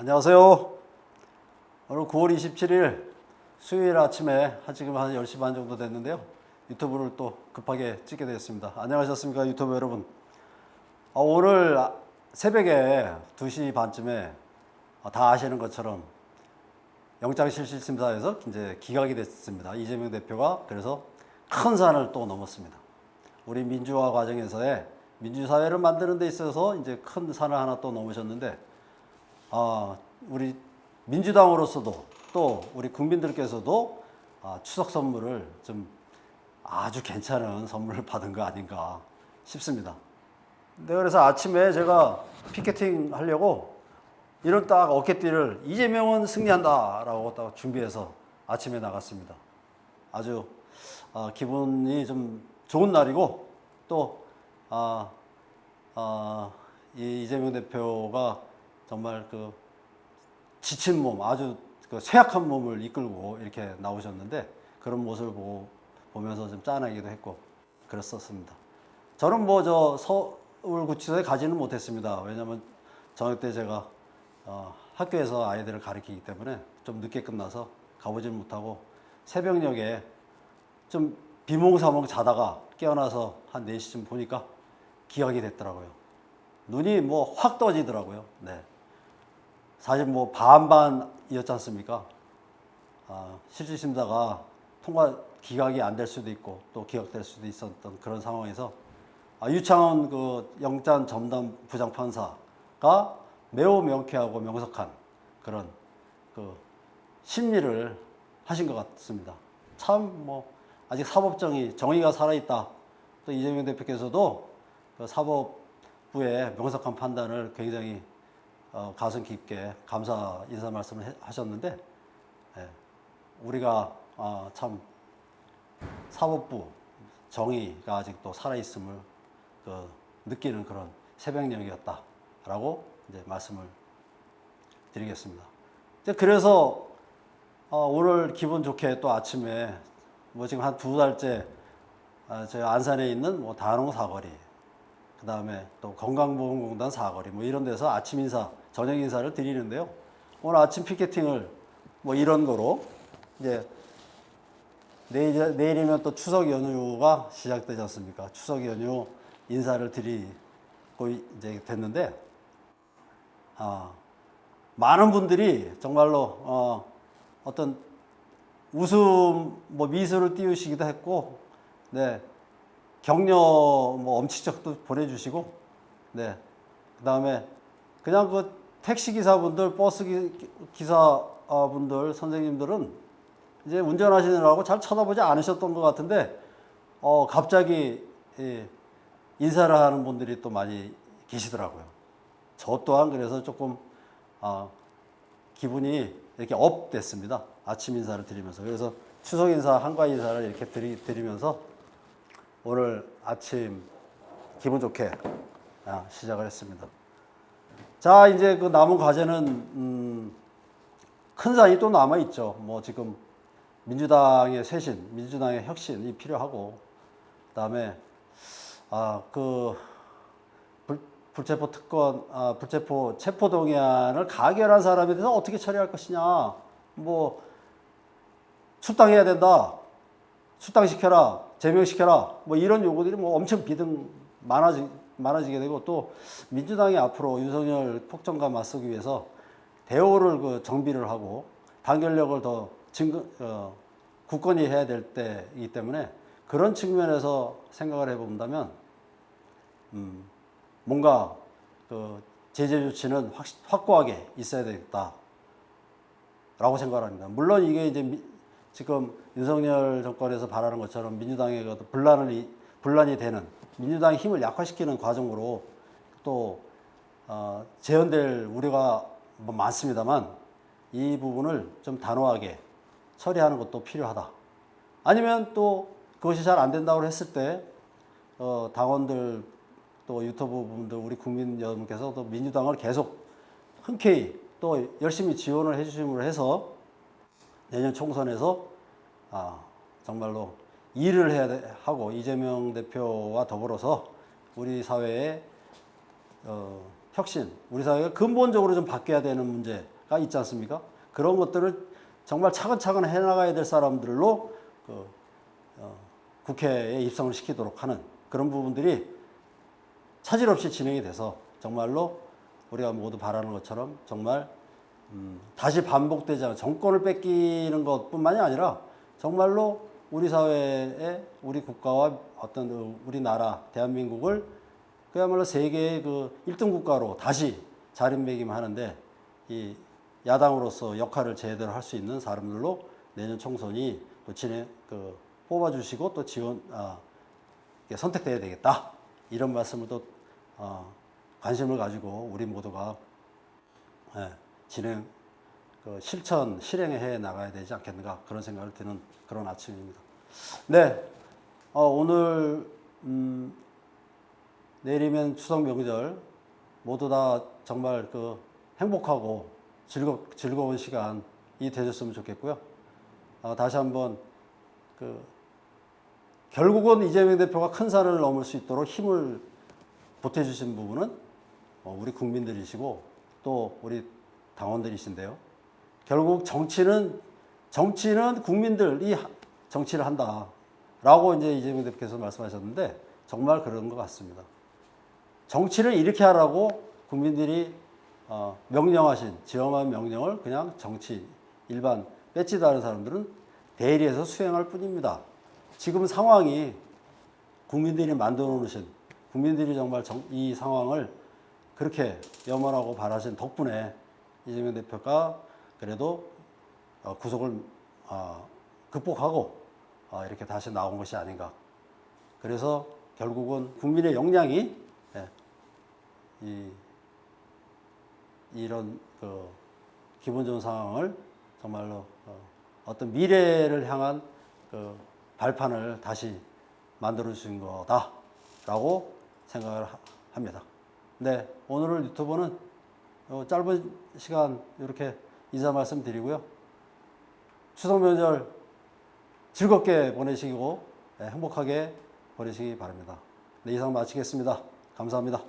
안녕하세요. 오늘 9월 27일 수요일 아침에 한 지금 한 10시 반 정도 됐는데요. 유튜브를 또 급하게 찍게 되었습니다. 안녕하셨습니까 유튜브 여러분. 아, 오늘 아- 새벽에 2시 반쯤에 아, 다 아시는 것처럼 영장실질심사에서 이제 기각이 됐습니다. 이재명 대표가 그래서 큰 산을 또 넘었습니다. 우리 민주화 과정에서의 민주사회를 만드는 데 있어서 이제 큰 산을 하나 또 넘으셨는데 아, 우리 민주당으로서도 또 우리 국민들께서도 아, 추석 선물을 좀 아주 괜찮은 선물을 받은 거 아닌가 싶습니다. 네, 그래서 아침에 제가 피켓팅 하려고 이런 딱 어깨띠를 이재명은 승리한다 라고 딱 준비해서 아침에 나갔습니다. 아주 아, 기분이 좀 좋은 날이고 또 아, 아, 이 이재명 대표가 정말 그 지친 몸, 아주 그 쇠약한 몸을 이끌고 이렇게 나오셨는데 그런 모습을 보고 보면서 좀 짠하기도 했고 그랬었습니다. 저는 뭐 저 서울구치소에 가지는 못했습니다. 왜냐하면 저녁 때 제가 어, 학교에서 아이들을 가르치기 때문에 좀 늦게 끝나서 가보지는 못하고 새벽녘에 좀 비몽사몽 자다가 깨어나서 한 4시쯤 보니까 기각이 됐더라고요. 눈이 뭐 확 떠지더라고요. 네. 사실 뭐 반반이었지 않습니까? 아, 실질 심사가 통과 기각이 안 될 수도 있고 또 기각될 수도 있었던 그런 상황에서 아, 유창원 그 영장 전담 부장 판사가 매우 명쾌하고 명석한 그런 그 심리를 하신 것 같습니다. 참 뭐 아직 사법정의 정의가 살아있다. 또 이재명 대표께서도 그 사법부의 명석한 판단을 굉장히 어, 가슴 깊게 감사 인사 말씀을 해- 하셨는데 예, 우리가 아, 참 사법부 정의가 아직도 살아있음을 그 느끼는 그런 새벽녘이었다라고 이제 말씀을 드리겠습니다. 그래서 어, 오늘 기분 좋게 또 아침에 뭐 지금 한 두 달째 아, 저희 안산에 있는 뭐 다농 사거리, 그 다음에 또 건강보험공단 사거리 뭐 이런 데서 아침 인사, 저녁 인사를 드리는데요. 오늘 아침 피켓팅을 뭐 이런 거로 이제 내일, 내일이면 또 추석 연휴가 시작되지 않습니까? 추석 연휴 인사를 드리고 이제 됐는데, 아, 많은 분들이 정말로 어, 어떤 웃음, 뭐 미소를 띄우시기도 했고, 네, 격려 뭐 엄지척도 보내주시고, 네, 그 다음에 그냥 그 택시 기사분들, 버스 기- 기사분들, 선생님들은 이제 운전하시느라고 잘 쳐다보지 않으셨던 것 같은데, 어, 갑자기 예, 인사를 하는 분들이 또 많이 계시더라고요. 저 또한 그래서 조금 아, 기분이 이렇게 업 됐습니다. 아침 인사를 드리면서. 그래서 추석 인사, 한가 인사를 이렇게 드리, 드리면서 오늘 아침 기분 좋게 아, 시작을 했습니다. 자, 이제 그 남은 과제는, 음, 큰 산이 또 남아 있죠. 뭐 지금 민주당의 쇄신, 민주당의 혁신이 필요하고, 그 다음에, 아, 그, 불, 불체포 특권, 아, 불체포 체포 동의안을 가결한 사람에 대해서 어떻게 처리할 것이냐. 뭐, 출당해야 된다. 출당시켜라. 제명시켜라. 뭐 이런 요구들이 뭐 엄청 비등 많아지, 많아지게 되고 또 민주당이 앞으로 윤석열 폭정과 맞서기 위해서 대우를 그 정비를 하고 단결력을 더 증거, 어, 굳건히 해야 될 때이기 때문에 그런 측면에서 생각을 해본다면 음, 뭔가 그 제재 조치는 확, 확고하게 있어야 되겠다라고 생각합니다. 물론 이게 이제 미- 지금 윤석열 정권에서 바라는 것처럼 민주당의 그 분란을 이- 분란이 되는 민주당의 힘을 약화시키는 과정으로 또 어, 재현될 우려가 뭐 많습니다만 이 부분을 좀 단호하게 처리하는 것도 필요하다. 아니면 또 그것이 잘 안 된다고 했을 때 어, 당원들 또 유튜브 분들 우리 국민 여러분께서 또 민주당을 계속 흔쾌히 또 열심히 지원을 해주심으로 해서 내년 총선에서 아, 정말로 일을 해야 돼- 하고 이재명 대표와 더불어서 우리 사회에 어, 혁신, 우리 사회가 근본적으로 좀 바뀌어야 되는 문제가 있지 않습니까? 그런 것들을 정말 차근차근 해나가야 될 사람들로 그, 어, 국회에 입성을 시키도록 하는 그런 부분들이 차질 없이 진행이 돼서 정말로 우리가 모두 바라는 것처럼 정말 음, 다시 반복되지 않은 정권을 뺏기는 것뿐만이 아니라 정말로 우리 사회에 우리 국가와 어떤 그 우리나라 대한민국을 그야말로 세계의 그 1등 국가로 다시 자리매김하는데 이 야당으로서 역할을 제대로 할 수 있는 사람들로 내년 총선이 또 진행 그 뽑아주시고 또 지원 아, 선택돼야 되겠다. 이런 말씀을 또 어, 관심을 가지고 우리 모두가 예, 진행 그 실천 실행해 나가야 되지 않겠는가 그런 생각을 드는 그런 아침입니다. 네, 어, 오늘 음, 내일이면 추석 명절 모두 다 정말 그 행복하고 즐거 즐거운 시간이 되셨으면 좋겠고요. 어, 다시 한번 그 결국은 이재명 대표가 큰 산을 넘을 수 있도록 힘을 보태주신 부분은 어, 우리 국민들이시고 또 우리 당원들이신데요. 결국 정치는 정치는 국민들이 하- 정치를 한다라고 이제 이재명 대표께서 말씀하셨는데 정말 그런 것 같습니다. 정치를 이렇게 하라고 국민들이 어, 명령하신 지엄한 명령을 그냥 정치 일반 뺏지도 않은 사람들은 대리해서 수행할 뿐입니다. 지금 상황이 국민들이 만들어 놓으신 국민들이 정말 정- 이 상황을 그렇게 염원하고 바라신 덕분에 이재명 대표가 그래도 어, 구속을 어, 극복하고 어, 이렇게 다시 나온 것이 아닌가. 그래서 결국은 국민의 역량이 예, 이 이런 그 기분 좋은 상황을 정말로 어, 떤 미래를 향한 그 발판을 다시 만들어 주신 거다라고 생각을 하- 합니다. 네, 오늘 유튜브는 어, 짧은 시간 이렇게 인사 말씀드리고요. 추석 명절 즐겁게 보내시고 네, 행복하게 보내시기 바랍니다. 네, 이상 마치겠습니다. 감사합니다.